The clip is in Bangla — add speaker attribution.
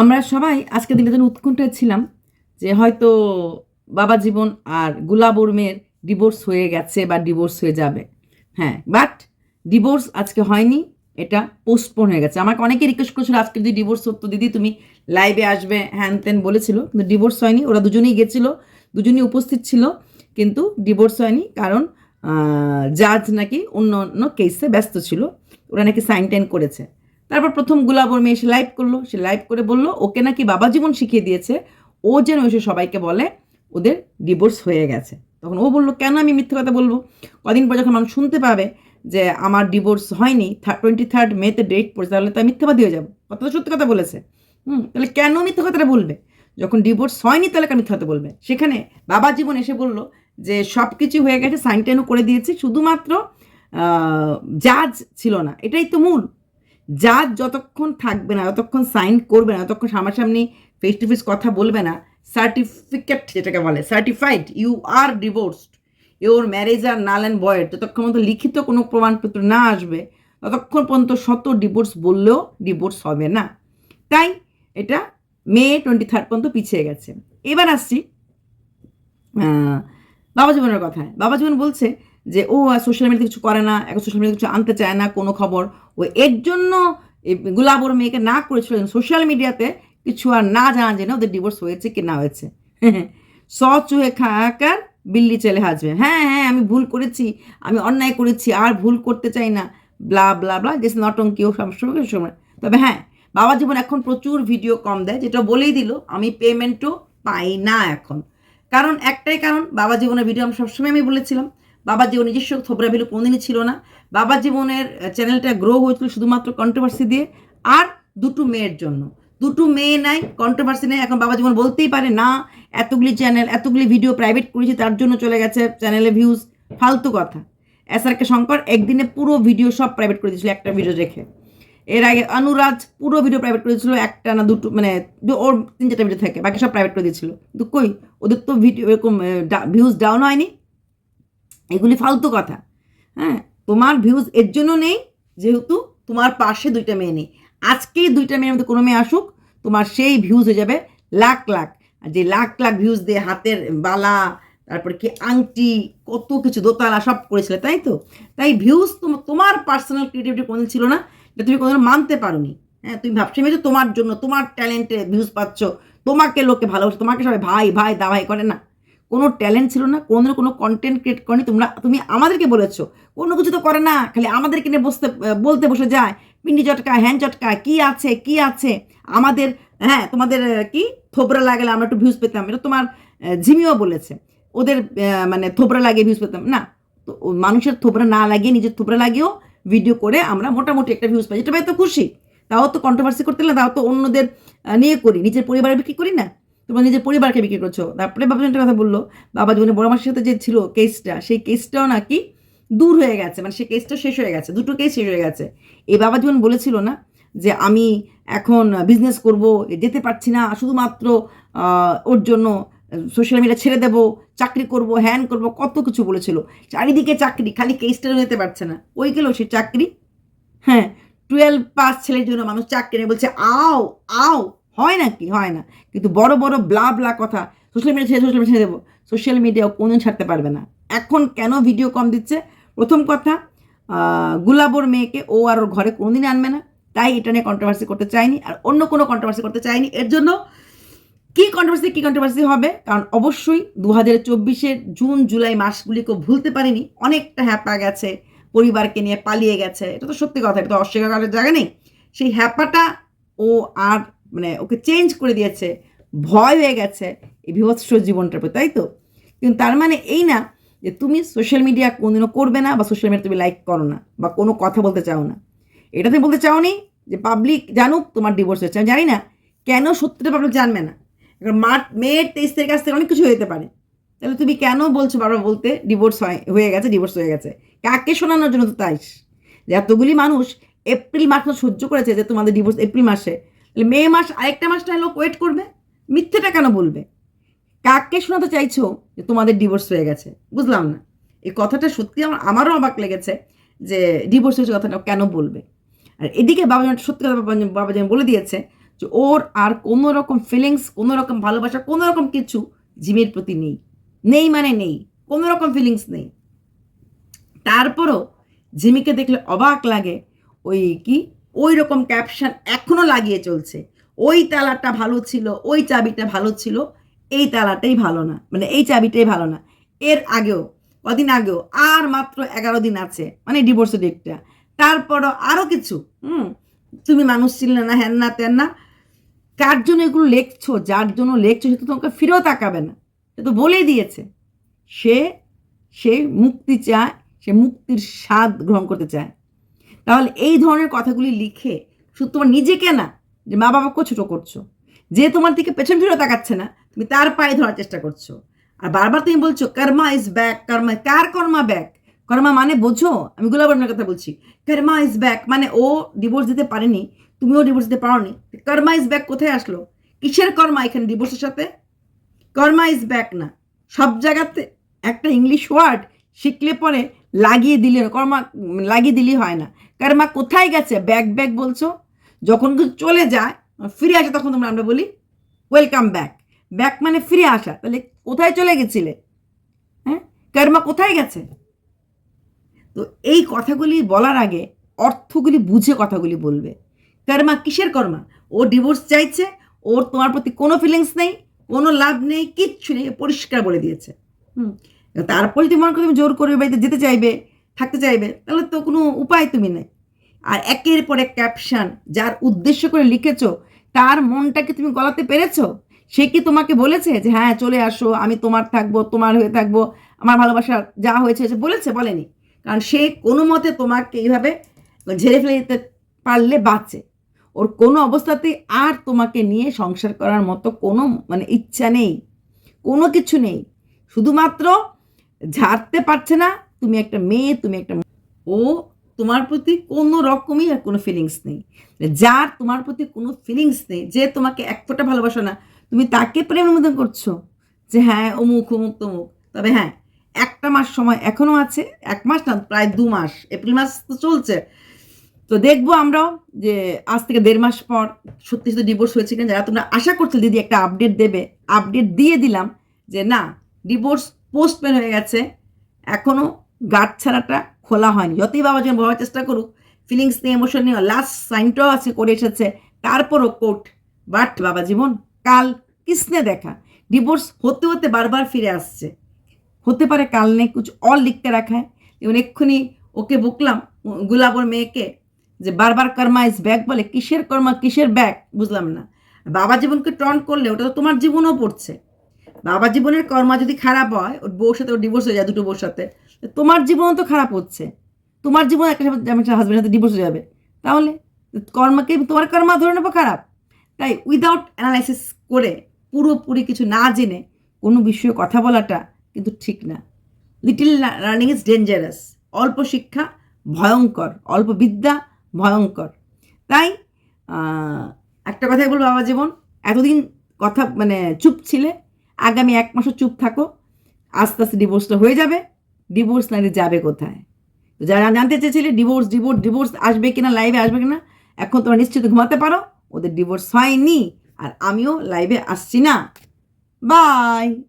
Speaker 1: আমরা সবাই আজকের দিনের জন্য উৎকণ্ঠায় ছিলাম যে হয়তো বাবা জীবন আর গুলাবর মেয়ের ডিভোর্স হয়ে গেছে বা ডিভোর্স হয়ে যাবে। হ্যাঁ বাট ডিভোর্স আজকে হয়নি, এটা পোস্টপোন হয়ে গেছে। আমাকে অনেকে রিকোয়েস্ট করেছিল আজকে যদি ডিভোর্স হতো, দিদি তুমি লাইভে আসবে। হ্যান ত্যান বলেছিল, কিন্তু ডিভোর্স হয়নি, ওরা দুজনেই গেছিল, দুজনেই উপস্থিত ছিল, কিন্তু ডিভোর্স হয়নি, কারণ জাজ নাকি অন্য অন্য কেসে ব্যস্ত ছিল, ওরা নাকি সাইন টাইন করেছে। তারপর প্রথম গুলাবর মেয়ে এসে লাইভ করল, সে লাইভ করে বলল, ওকে নাকি বাবা জীবন শিখিয়ে দিয়েছে। ও যেন এসে সবাইকে বলে, ওদের ডিভোর্স হয়ে গেছে। তখন ও বলল, কেন আমি মিথ্যে কথা বলব? কদিন পর যখন মানুষ শুনতে পাবে যে আমার ডিভোর্স হয়নি টোয়েন্টি থার্ড মেতে ডেট পড়েছে, তাহলে তো মিথ্যাবাদী হয়ে যাব। কথা তো সত্যি কথা বলেছে। হুম, তাহলে কেন মিথ্যে কথাটা বলবে? যখন ডিভোর্স হয়নি, তাহলে কেন মিথ্যা কথা বলবে? সেখানে বাবা জীবন এসে বলল যে সব কিছু হয়ে গেছে সাইন টাইনও করে দিয়েছি, শুধুমাত্র জাজ ছিল না। এটাই তো মূল। জাজ যতক্ষণ থাকবে না, যতক্ষণ সাইন করবে না, যতক্ষণ সামনাসামনি ফেস টু ফেস কথা বলবে না সার্টিফিকেট যেটাকে বলে certified you are divorced your marriage are null and void যতক্ষণ পর্যন্ত লিখিত কোনো প্রমাণপত্র না আসবে, ততক্ষণ পর্যন্ত শত ডিভোর্স বললেও ডিভোর্স হবে না। তাই এটা মে টোয়েন্টি থার্ড পর্যন্ত পিছিয়ে গেছে। এবার আসছি বাবা জীবনের কথায়। বাবা জীবন বলছে যে, ও সোশ্যাল মিডিয়াতে কিছু করে না, এখন সোশ্যাল মিডিয়া কিছু আনতে চায় না, কোনো খবর। ও এর জন্য গুলাবর মেয়েকে না করেছিল সোশ্যাল মিডিয়াতে কিছু আর না জানা জেনে ওদের ডিভোর্স হয়েছে কি না হয়েছে। স চুহে খাকার বিল্লি চলে হাজবে হ্যাঁ হ্যাঁ আমি ভুল করেছি, আমি অন্যায় করেছি, আর ভুল করতে চাই না। ব্লা ব্লা ব্লা যে নটঙ্কিও সবসময় সময় তবে হ্যাঁ বাবা জীবন এখন প্রচুর ভিডিও কম দেয়, যেটা বলেই দিল, আমি পেমেন্টও পাই না এখন। কারণ, একটাই কারণ, বাবা জীবনের ভিডিও আমি সবসময় আমি বলেছিলাম বাবা জীবন নিজস্ব থোবরা ভ্যালু কোনোদিনই ছিল না। বাবা জীবনের চ্যানেলটা গ্রো হয়েছিল শুধুমাত্র কন্ট্রোভার্সি দিয়ে আর দুটো মেয়ের জন্য। দুটো মেয়ে নাই কন্ট্রোভার্সি নেই, এখন বাবা জীবন বলতেই পারে, না, এতগুলি চ্যানেল, এতগুলি ভিডিও প্রাইভেট করেছি, তার জন্য চলে গেছে চ্যানেলে ভিউজ ফালতু কথা। এস আর কে শঙ্কর একদিনে পুরো ভিডিও সব প্রাইভেট করে দিয়েছিল একটা ভিডিও রেখে এর আগে অনুরাজ পুরো ভিডিও প্রাইভেট করে দিয়েছিল একটা না দুটো মানে ওর তিন চারটা ভিডিও থাকে, বাকি সব প্রাইভেট করে দিয়েছিল। কই? ওদের তো ভিডিও এরকম ভিউজ ডাউন হয়নি। এগুলি ফালতু কথা। হ্যাঁ তোমার ভিউজ এর জন্য নেই, যেহেতু তোমার পাশে দুইটা মেয়ে নেই। আজকেই দুইটা মেয়ের মধ্যে কোনো মেয়ে আসুক, তোমার সেই ভিউজ হয়ে যাবে লাখ লাখ। আর যে লাখ লাখ ভিউজ দিয়ে হাতের বালা, তারপরে কি আংটি, কত কিছু, দোতলা, সব করেছিলে, তাই তো? তাই ভিউজ তোমার পার্সোনাল ক্রিয়েটিভিটি কোনোদিন ছিল না, এটা তুমি কোনোদিন মানতে পারোনি। হ্যাঁ তুমি ভাবছ যে তোমার জন্য, তোমার ট্যালেন্টে ভিউজ পাচ্ছ, তোমাকে লোকে ভালোবাসে, তোমাকে সবাই ভাই ভাই দা ভাই করে না। কোনো ট্যালেন্ট ছিল না কোনো কোনো কন্টেন্ট ক্রিয়েট করেনি, তোমরা, তুমি আমাদেরকে বলেছ। কোনো কিছু তো করে না, খালি আমাদেরকে নিয়ে বসতে বলতে বসে যায়। পিন্ডি চটকা, হ্যান চটকা, কি আছে কি আছে? আমাদের হ্যাঁ তোমাদের কি? থোবরা লাগালে আমরা একটু ভিউজ পেতাম। এটা তোমার ঝিমিও বলেছে। ওদের মানে থোবরা লাগিয়ে ভিউজ পেতাম। না, তো মানুষের থোবরা না লাগিয়ে, নিজের থোবরা লাগিয়েও ভিডিও করে আমরা মোটামুটি একটা ভিউজ পাই। যেটা পাই তো খুশি। তাও তো কন্ট্রোভার্সি করতে না তাও তো অন্যদের নিয়ে করি। নিজের পরিবারে বিক্রি করি না? তোমরা নিজের পরিবারকে বিক্রি করছ। তারপরে বাবা একটা কথা বলল, বাবা জীবনে বড় মাসের সাথে যে ছিল কেসটা সেই কেসটাও নাকি দূর হয়ে গেছে মানে সেই কেসটা শেষ হয়ে গেছে, দুটো কেস শেষ হয়ে গেছে। এই বাবা জীবন বলেছিল না যে আমি এখন বিজনেস করব যেতে পারছি না, শুধুমাত্র ওর জন্য সোশ্যাল মিডিয়া ছেড়ে দেবো, চাকরি করব হ্যান করব, কত কিছু বলেছিল। চারিদিকে চাকরি, খালি কেসটা নিতে পারছে না। ওই গেল সে চাকরি। হ্যাঁ টুয়েলভ পাস ছেলের জন্য মানুষ চাকরি বলছে, আও আও হয় না কি? হয় না। কিন্তু বড় বড় ব্লা ব্লা কথা সোশ্যাল মিডিয়া ছেড়ে সোশ্যাল মিডিয়া ছেড়ে দেবো। সোশ্যাল মিডিয়াও কোনোদিন ছাড়তে পারবে না। এখন কেন ভিডিও কম দিচ্ছে? প্রথম কথা গুলাবর মেয়েকে ও আর ওর ঘরে কোনোদিন আনবে না। তাই এটা নিয়ে কন্ট্রোভার্সি করতে চাইনি। আর অন্য কোনো কন্ট্রোভার্সি করতে চাইনি। এর জন্য কী কন্ট্রোভার্সি কী কন্ট্রোভার্সি হবে? কারণ অবশ্যই দু হাজার চব্বিশের জুন, জুলাই মাসগুলিকেও ভুলতে পারিনি। অনেকটা হ্যাপা গেছে। পরিবারকে নিয়ে পালিয়ে গেছে। এটা তো সত্যি কথা। এটা তো অস্বীকার করার জায়গা নেই। সেই হ্যাপাটা ও আর মানে ওকে চেঞ্জ করে দিয়েছে, ভয় হয়ে গেছে এই বিভৎস জীবনটার প্রতি, তাই তো? কিন্তু তার মানে এই না যে তুমি সোশ্যাল মিডিয়া কোনোদিনও করবে না বা সোশ্যাল মিডিয়া তুমি লাইক করো না বা কোনো কথা বলতে চাও না। এটা তুমি বলতে চাও নি যে পাবলিক জানুক তোমার ডিভোর্স হয়েছে। আমি জানি না কেন সত্যিটা পাবলিক জানবে না। এবার মার, মেয়ের তেইশ তারিখ থেকে অনেক কিছু হতে পারে। তাহলে তুমি কেন বলছো বারবার বলতে ডিভোর্স হয়, হয়ে গেছে ডিভোর্স হয়ে গেছে? কাকে শোনানোর জন্য তো তাই যে এতগুলি মানুষ এপ্রিল মাস সহ্য করেছে যে তোমাদের ডিভোর্স এপ্রিল মাসে। মে মাস, আরেকটা মাসটা লোক ওয়েট করবে। মিথ্যেটা কেন বলবে? কাকে শোনাতে চাইছো যে তোমাদের ডিভোর্স হয়ে গেছে। বুঝলাম না। এই কথাটা সত্যি আমার, আমারও অবাক লেগেছে যে ডিভোর্স হয়েছে কথাটা কেন বলবে। আর এদিকে বাবা সত্যি কথা বাবা যেন বলে দিয়েছে যে ওর আর কোনো রকম ফিলিংস কোনো রকম ভালোবাসা, কোনো রকম কিছু জিমির প্রতি নেই। নেই মানে নেই। কোনো রকম ফিলিংস নেই। তারপরও জিমিকে দেখলে অবাক লাগে। ওই কি? ওই রকম ক্যাপশন এখনও লাগিয়ে চলছে। ওই তালাটা ভালো ছিল, ওই চাবিটা ভালো ছিল, এই তালাটাই ভালো না মানে এই চাবিটাই ভালো না। এর আগেও, কদিন আগেও, আর মাত্র এগারো দিন আছে মানে ডিভোর্সের ডেটটা তারপরও আরও কিছু, হুম? তুমি মানুষ ছিলে না, হ্যান না তেন না। কার জন্য এগুলো লেখছো, যার জন্য লেখছো, সে তো তোমাকে ফিরেও তাকাবে না। সে তো বলেই দিয়েছে। সে সে মুক্তি চায়, সে মুক্তির স্বাদ গ্রহণ করতে চায়। তাহলে এই ধরনের কথাগুলি লিখে শুধু তোমার নিজেকে না, যে মা বাবাকেও ছোটো করছ, যে তোমার দিকে পেছন ফিরে তাকাচ্ছে না, তুমি তার পায়ে ধরার চেষ্টা করছ। আর বারবার তুমি বলছো, কর্মা ইজ ব্যাক, কর্মা, কার কর্মা ব্যাক? কর্মা মানে বোঝো, আমি গুলাবর্ণের কথা বলছি। কর্মা ইজ ব্যাক মানে ও ডিভোর্স দিতে পারেনি, তুমিও ডিভোর্স দিতে পারোনি। কর্মা ইজ ব্যাক কোথায় আসলো? কিসের কর্মা এখানে ডিভোর্সের সাথে? কর্মা ইজ ব্যাক না, সব জায়গাতে একটা ইংলিশ ওয়ার্ড শিখলে পরে লাগিয়ে দিলে, কর্মা, লাগিয়ে দিলেই হয় না। কর্মা কোথায় গেছে? ব্যাক ব্যাক বলছো? যখন কিছু চলে যায়, ফিরে আসে তখন তোমরা, আমরা বলি ওয়েলকাম ব্যাক ব্যাক মানে ফিরে আসা। তাহলে কোথায় চলে গেছিলে? হ্যাঁ? কর্মা কোথায় গেছে? তো এই কথাগুলি বলার আগে অর্থগুলি বুঝে কথাগুলি বলবে। কর্মা কিসের কর্মা? ও ডিভোর্স চাইছে, ওর তোমার প্রতি কোনো ফিলিংস নেই, কোনো লাভ নেই, কিচ্ছু নেই পরিষ্কার বলে দিয়েছে। হুম? তারপরে যদি মনে করো তুমি জোর করে বাড়িতে যেতে চাইবে, থাকতে চাইবে, তাহলে তো কোনো উপায় তুমি নেই। আর একের পর এক ক্যাপশন যার উদ্দেশ্য করে লিখেছ, তার মনটাকে তুমি গলাতে পেরেছ? সে কি তোমাকে বলেছে যে হ্যাঁ চলে আসো, আমি তোমার থাকব, তোমার হয়ে থাকব, আমার ভালোবাসা যা হয়েছে বলেছে? বলেনি। কারণ সে কোনো মতে তোমাকে এইভাবে ঝেড়ে ফেলে দিতে পারলে বাঁচে। ওর কোনো অবস্থাতেই আর তোমাকে নিয়ে সংসার করার মতো কোনো মানে ইচ্ছা নেই। কোনো কিছু নেই। শুধুমাত্র ঝাড়তে পারছে না, তুমি একটা মেয়ে, তুমি একটা ও তোমার প্রতি কোনো রকমই আর কোনো ফিলিংস নেই। যার তোমার প্রতি কোনো ফিলিংস নেই, যে তোমাকে এক ফোঁটা ভালোবাসো না, তুমি তাকে প্রেম অনুমোদন করছ যে হ্যাঁ অমুক অমুক, তমুক। তবে হ্যাঁ একটা মাস সময় এখনও আছে, এক মাস না, প্রায় দু মাস, এপ্রিল মাস তো চলছে। তো দেখব আমরাও যে আজ থেকে দেড় মাস পর সত্যি সত্যি ডিভোর্স হয়েছে কিনা যারা তোমরা আশা করছ দিদি একটা আপডেট দেবে। আপডেট দিয়ে দিলাম যে না ডিভোর্স পোস্টম্যান হয়ে গেছে। এখনও গার্ড ছাড়াটা খোলা হয়নি। যতই বাবা যেন বলার চেষ্টা করুক ফিলিংস নিয়ে ইমোশন নিয়ে লাস্ট সাইনটাও আছে করে এসেছে। তারপরও কোর্ট বাট বাবা জীবন কাল কিসনে দেখা। ডিভোর্স হতে হতে বারবার ফিরে আসছে। হতে পারে কাল নেই, কিছু অল লিখতে রাখা হয়। যেমন এক্ষুনি ওকে বকলাম গুলাবর মেয়েকে, যে বারবার কর্মা ইজ ব্যাক বলে, কিসের কর্মা, কিসের ব্যাক বুঝলাম না। বাবা জীবনকে টন করলে, ওটা তো তোমার জীবনও পড়ছে। বাবা জীবনের কর্মা যদি খারাপ হয়, ওর বউর সাথে ওর ডিভোর্স হয়ে যায় দুটো বউর সাথে তোমার জীবনও তো খারাপ হচ্ছে। তোমার জীবন একটা সাথে একটা হাজব্যান্ডের সাথে ডিভোর্স হয়ে যাবে। তাহলে কর্মাকে তোমার কর্মা ধরে নেব খারাপ। তাই উইদাউট অ্যানালাইসিস করে পুরোপুরি কিছু না জেনে কোনো বিষয়ে কথা বলাটা কিন্তু ঠিক না। লিটিল লার্নিং ইজ ডেঞ্জারাস অল্প শিক্ষা ভয়ঙ্কর। অল্প বিদ্যা ভয়ঙ্কর। তাই একটা কথাই বলব বাবা জীবন। এতদিন কথা মানে চুপ ছিলে আগামী এক মাসও চুপ থাকো। আস্তে আস্তে ডিভোর্সটা হয়ে যাবে। ডিভোর্স নাইলে যাবে কোথায়? যারা জানতে চেয়েছিলে ডিভোর্স ডিভোর্স ডিভোর্স আসবে কিনা লাইভে আসবে কিনা, এখন তোমরা নিশ্চিত ঘুমাতে পারো। ওদের ডিভোর্স হয়নি। আর আমিও লাইভে আসছি না। বাই